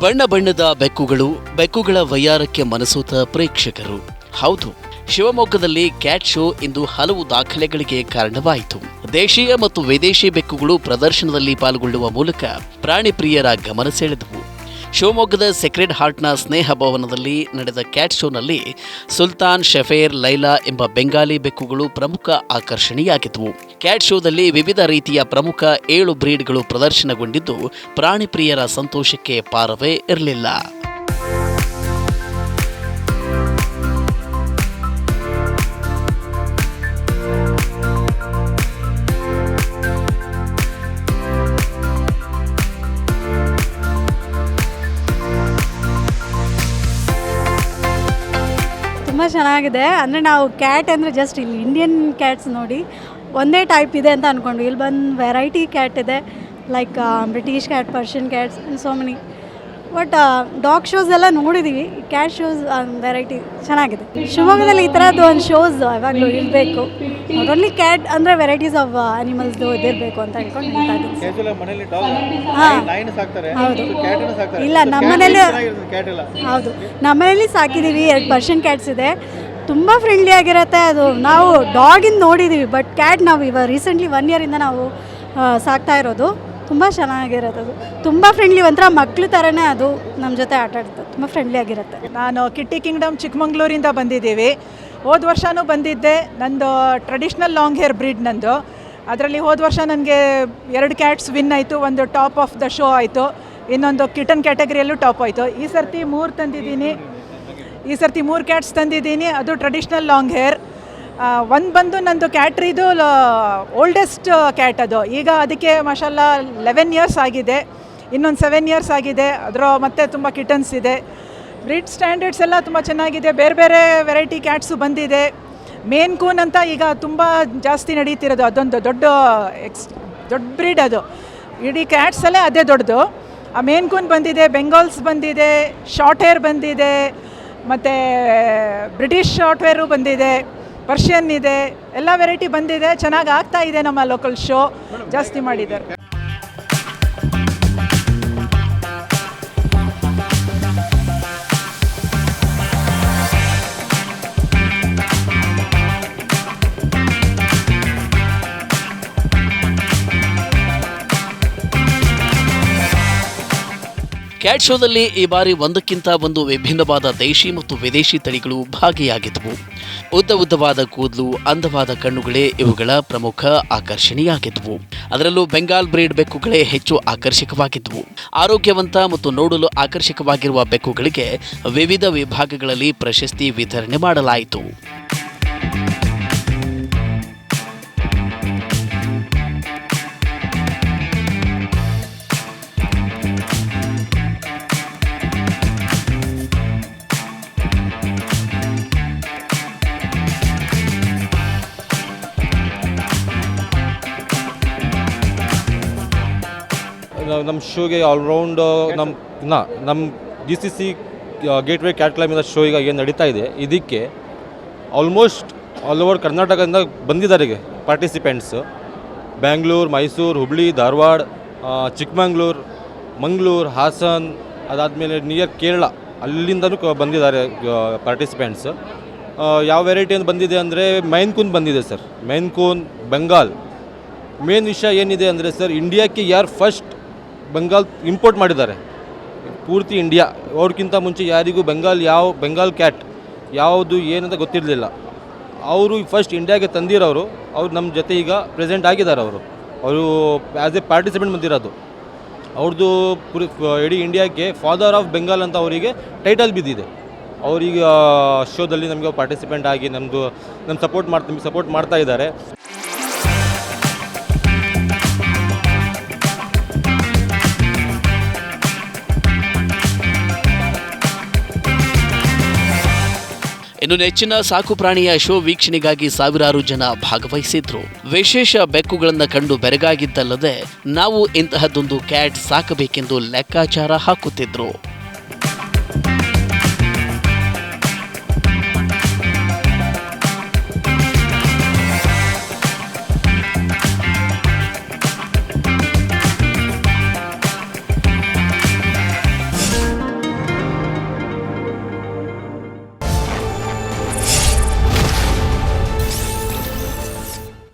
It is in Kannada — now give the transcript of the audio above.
ಬಣ್ಣ ಬಣ್ಣದ ಬೆಕ್ಕುಗಳು, ಬೆಕ್ಕುಗಳ ವೈಯಾರಕ್ಕೆ ಮನಸೋತ ಪ್ರೇಕ್ಷಕರು. ಹೌದು, ಶಿವಮೊಗ್ಗದಲ್ಲಿ ಕ್ಯಾಟ್ ಶೋ ಇಂದು ಹಲವು ದಾಖಲೆಗಳಿಗೆ ಕಾರಣವಾಯಿತು. ದೇಶೀಯ ಮತ್ತು ವಿದೇಶಿ ಬೆಕ್ಕುಗಳು ಪ್ರದರ್ಶನದಲ್ಲಿ ಪಾಲ್ಗೊಳ್ಳುವ ಮೂಲಕ ಪ್ರಾಣಿ ಪ್ರಿಯರ ಗಮನ ಸೆಳೆದವು. ಶಿವಮೊಗ್ಗದ ಸೆಕ್ರೆಡ್ ಹಾರ್ಟ್ನ ಸ್ನೇಹ ಭವನದಲ್ಲಿ ನಡೆದ ಕ್ಯಾಟ್ ಶೋನಲ್ಲಿ ಸುಲ್ತಾನ್, ಶಫೇರ್, ಲೈಲಾ ಎಂಬ ಬೆಂಗಾಲಿ ಬೆಕ್ಕುಗಳು ಪ್ರಮುಖ ಆಕರ್ಷಣೆಯಾಗಿದ್ದವು. ಕ್ಯಾಟ್ ಶೋದಲ್ಲಿ ವಿವಿಧ ರೀತಿಯ ಪ್ರಮುಖ ಏಳು ಬ್ರೀಡ್ಗಳು ಪ್ರದರ್ಶನಗೊಂಡಿದ್ದು ಪ್ರಾಣಿ ಪ್ರಿಯರ ಸಂತೋಷಕ್ಕೆ ಪಾರವೇ ಇರಲಿಲ್ಲ. ತುಂಬ ಚೆನ್ನಾಗಿದೆ. ಅಂದರೆ ನಾವು ಕ್ಯಾಟ್ ಅಂದರೆ ಜಸ್ಟ್ ಇಲ್ಲಿ ಇಂಡಿಯನ್ ಕ್ಯಾಟ್ಸ್ ನೋಡಿ ಒಂದೇ ಟೈಪ್ ಇದೆ ಅಂತ ಅಂದ್ಕೊಂಡ್ವಿ ಇಲ್ಲಿ ಬಂದು ವೆರೈಟಿ ಕ್ಯಾಟ್ ಇದೆ like British cat Persian cats so many but dog shows ಎಲ್ಲ ನೋಡಿದ್ದೀವಿ ಕ್ಯಾಟ್ ಶೋಸ್ ವೆರೈಟಿ ಚೆನ್ನಾಗಿದೆ. ಶಿವಮೊಗ್ಗದಲ್ಲಿ ಈ ಥರದ್ದು ಒಂದು ಶೋಸ್ ಯಾವಾಗಲೂ ಇರಬೇಕು. ನಾಟ್ ಓನ್ಲಿ ಕ್ಯಾಟ್ ಅಂದರೆ ವೆರೈಟೀಸ್ ಆಫ್ ಅನಿಮಲ್ಸ್ದು ಇದಿರಬೇಕು ಅಂತ ಹೇಳ್ಕೊಂಡು ಹೌದು. ಇಲ್ಲ, ನಮ್ಮನೇಲಿ- ಹೌದು. ನಮ್ಮನೇಲಿ ಸಾಕಿದ್ದೀವಿ ಎರಡು ಪರ್ಷನ್ ಕ್ಯಾಟ್ಸ್ ಇದೆ. ತುಂಬ ಫ್ರೆಂಡ್ಲಿ ಆಗಿರುತ್ತೆ. ಅದು ನಾವು ಡಾಗಿಂದ ನೋಡಿದ್ದೀವಿ ಬಟ್ ಕ್ಯಾಟ್ ನಾವು ಇವಾಗ ರೀಸೆಂಟ್ಲಿ ಒನ್ ಇಯರಿಂದ ನಾವು ಸಾಕ್ತಾ ಇರೋದು. ತುಂಬ ಚೆನ್ನಾಗಿರುತ್ತೆ ಅದು. ತುಂಬ ಫ್ರೆಂಡ್ಲಿ ಒಂಥರ ಮಕ್ಳ ಥರನೇ ಅದು ನಮ್ಮ ಜೊತೆ ಆಟ ಆಡುತ್ತೆ. ತುಂಬ ಫ್ರೆಂಡ್ಲಿ ಆಗಿರುತ್ತೆ. ನಾನು ಕಿಟ್ಟಿ ಕಿಂಗ್ಡಮ್ ಚಿಕ್ಕಮಂಗ್ಳೂರಿಂದ ಬಂದಿದ್ದೀವಿ. ಹೋದ ವರ್ಷವೂ ಬಂದಿದ್ದೆ. ನಂದು ಟ್ರೆಡಿಷ್ನಲ್ ಲಾಂಗ್ ಹೇರ್ ಬ್ರೀಡ್ ನಂದು. ಅದರಲ್ಲಿ ಹೋದ ವರ್ಷ ನನಗೆ ಎರಡು ಕ್ಯಾಟ್ಸ್ ವಿನ್ ಆಯಿತು, ಒಂದು ಟಾಪ್ ಆಫ್ ದ ಶೋ ಆಯಿತು, ಇನ್ನೊಂದು ಕಿಟನ್ ಕ್ಯಾಟಗರಿಯಲ್ಲೂ ಟಾಪ್ ಆಯಿತು. ಈ ಸರ್ತಿ ಮೂರು ತಂದಿದ್ದೀನಿ. ಈ ಸರ್ತಿ ಮೂರು ಕ್ಯಾಟ್ಸ್ ತಂದಿದ್ದೀನಿ. ಅದು ಟ್ರೆಡಿಷ್ನಲ್ ಲಾಂಗ್ ಹೇರ್ ಒಂದು ಬಂದು ನಂದು ಕ್ಯಾಟ್ರಿದು ಓಲ್ಡೆಸ್ಟ್ ಕ್ಯಾಟ್ ಅದು. ಈಗ ಅದಕ್ಕೆ ಮಶಾಲ ಲೆವೆನ್ ಇಯರ್ಸ್ ಆಗಿದೆ. ಇನ್ನೊಂದು ಸೆವೆನ್ ಇಯರ್ಸ್ ಆಗಿದೆ. ಅದರ ಮತ್ತೆ ತುಂಬ ಕಿಟನ್ಸ್ ಇದೆ. ಬ್ರೀಡ್ ಸ್ಟ್ಯಾಂಡರ್ಡ್ಸ್ ಎಲ್ಲ ತುಂಬ ಚೆನ್ನಾಗಿದೆ. ಬೇರೆ ಬೇರೆ ವೆರೈಟಿ ಕ್ಯಾಟ್ಸು ಬಂದಿದೆ. ಮೇನ್ ಕೂನ್ ಅಂತ ಈಗ ತುಂಬ ಜಾಸ್ತಿ ನಡೀತಿರೋದು. ಅದೊಂದು ದೊಡ್ಡ ಎಕ್ಸ್ ದೊಡ್ಡ ಬ್ರೀಡ್ ಅದು. ಇಡೀ ಕ್ಯಾಟ್ಸಲ್ಲೇ ಅದೇ ದೊಡ್ಡದು. ಆ ಮೇನ್ ಕೂನ್ ಬಂದಿದೆ ಬೆಂಗಾಲ್ಸ್ ಬಂದಿದೆ ಶಾರ್ಟ್ ಹೇರ್ ಬಂದಿದೆ, ಮತ್ತು ಬ್ರಿಟಿಷ್ ಶಾರ್ಟ್ ಹೇರು ಬಂದಿದೆ. ಪರ್ಷಿಯನ್ ಇದೆ ಎಲ್ಲ ವೆರೈಟಿ ಬಂದಿದೆ ಚೆನ್ನಾಗಿ ಆಗ್ತಾ ಇದೆ ನಮ್ಮ ಲೋಕಲ್ ಶೋ ಜಾಸ್ತಿ ಮಾಡಿದ್ದಾರೆ. ಕ್ಯಾಟ್ ಶೋದಲ್ಲಿ ಈ ಬಾರಿ ಒಂದಕ್ಕಿಂತ ಒಂದು ವಿಭಿನ್ನವಾದ ದೇಶಿ ಮತ್ತು ವಿದೇಶಿ ತಳಿಗಳು ಭಾಗಿಯಾಗಿದ್ದವು. ಉದ್ದ ಉದ್ದವಾದ ಕೂದಲು, ಅಂದವಾದ ಕಣ್ಣುಗಳೇ ಇವುಗಳ ಪ್ರಮುಖ ಆಕರ್ಷಣೆಯಾಗಿದ್ದವು. ಅದರಲ್ಲೂ ಬೆಂಗಾಲ್ ಬ್ರೀಡ್ ಬೆಕ್ಕುಗಳೇ ಹೆಚ್ಚು ಆಕರ್ಷಕವಾಗಿದ್ದವು. ಆರೋಗ್ಯವಂತ ಮತ್ತು ನೋಡಲು ಆಕರ್ಷಕವಾಗಿರುವ ಬೆಕ್ಕುಗಳಿಗೆ ವಿವಿಧ ವಿಭಾಗಗಳಲ್ಲಿ ಪ್ರಶಸ್ತಿ ವಿತರಣೆ ಮಾಡಲಾಯಿತು. ನಮ್ಮ ಶೂಗೆ ಆಲ್ರೌಂಡ್ ನಮ್ಮ ನಾ ನಮ್ಮ D C C gateway cat claim show ಈಗ ಏನು ನಡೀತಾ ಇದೆ. ಇದಕ್ಕೆ ಆಲ್ಮೋಸ್ಟ್ ಆಲ್ ಓವರ್ ಕರ್ನಾಟಕದಿಂದ ಬಂದಿದ್ದಾರೆ ಈಗ ಪಾರ್ಟಿಸಿಪೆಂಟ್ಸ್ ಬ್ಯಾಂಗ್ಳೂರು ಮೈಸೂರು ಹುಬ್ಳಿ ಧಾರವಾಡ ಚಿಕ್ಕಮಂಗ್ಳೂರು ಮಂಗಳೂರು ಹಾಸನ್ ಅದಾದಮೇಲೆ ನಿಯರ್ ಕೇರಳ ಅಲ್ಲಿಂದನೂ ಬಂದಿದ್ದಾರೆ ಪಾರ್ಟಿಸಿಪೆಂಟ್ಸ್ ಯಾವ ವೆರೈಟಿ ಅಂತ ಬಂದಿದೆ ಅಂದರೆ ಮೈನ್ಕೂನ್ ಬಂದಿದೆ ಸರ್ ಮೈನ್ಕೂನ್ ಬೆಂಗಾಲ್ ಮೇನ್ ವಿಷಯ ಏನಿದೆ ಅಂದರೆ ಸರ್ ಇಂಡಿಯಾಕ್ಕೆ ಯಾರು ಫಸ್ಟ್ ಬೆಂಗಾಲ್ ಇಂಪೋರ್ಟ್ ಮಾಡಿದ್ದಾರೆ. ಪೂರ್ತಿ ಇಂಡಿಯಾ ಅವ್ರಿಗಿಂತ ಮುಂಚೆ ಯಾರಿಗೂ ಬೆಂಗಾಲ್ ಯಾವ ಬೆಂಗಾಲ್ ಕ್ಯಾಟ್ ಯಾವುದು ಏನಂತ ಗೊತ್ತಿರಲಿಲ್ಲ. ಅವರು ಫಸ್ಟ್ ಇಂಡಿಯಾಗೆ ತಂದಿರೋರು. ಅವ್ರು ನಮ್ಮ ಜೊತೆ ಈಗ ಪ್ರೆಸೆಂಟ್ ಆಗಿದ್ದಾರೆ ಅವರು. ಅವರು ಆ್ಯಸ್ ಎ ಪಾರ್ಟಿಸಿಪೆಂಟ್ ಬಂದಿರೋದು. ಅವ್ರದ್ದು ಪುರಿ, ಇಡೀ ಇಂಡಿಯಾಕ್ಕೆ ಫಾದರ್ ಆಫ್ ಬೆಂಗಾಲ್ ಅಂತ ಅವರಿಗೆ ಟೈಟಲ್ ಬಿದ್ದಿದೆ. ಅವರಿಗೆ ಶೋದಲ್ಲಿ ನಮಗೆ ಪಾರ್ಟಿಸಿಪೆಂಟ್ ಆಗಿ ನಮ್ಮದು ನಮ್ಮ ಸಪೋರ್ಟ್ ಮಾಡ್ತಾ ಸಪೋರ್ಟ್ ಮಾಡ್ತಾ ಇದ್ದಾರೆ. ಇನ್ನು ನೆಚ್ಚಿನ ಸಾಕು ಪ್ರಾಣಿಯ ಶೋ ವೀಕ್ಷಣೆಗಾಗಿ ಸಾವಿರಾರು ಜನ ಭಾಗವಹಿಸಿದ್ರು. ವಿಶೇಷ ಬೆಕ್ಕುಗಳನ್ನು ಕಂಡು ಬೆರಗಾಗಿದ್ದಲ್ಲದೆ, ನಾವು ಇಂತಹದ್ದೊಂದು ಕ್ಯಾಟ್ ಸಾಕಬೇಕೆಂದು ಲೆಕ್ಕಾಚಾರ ಹಾಕುತ್ತಿದ್ರು.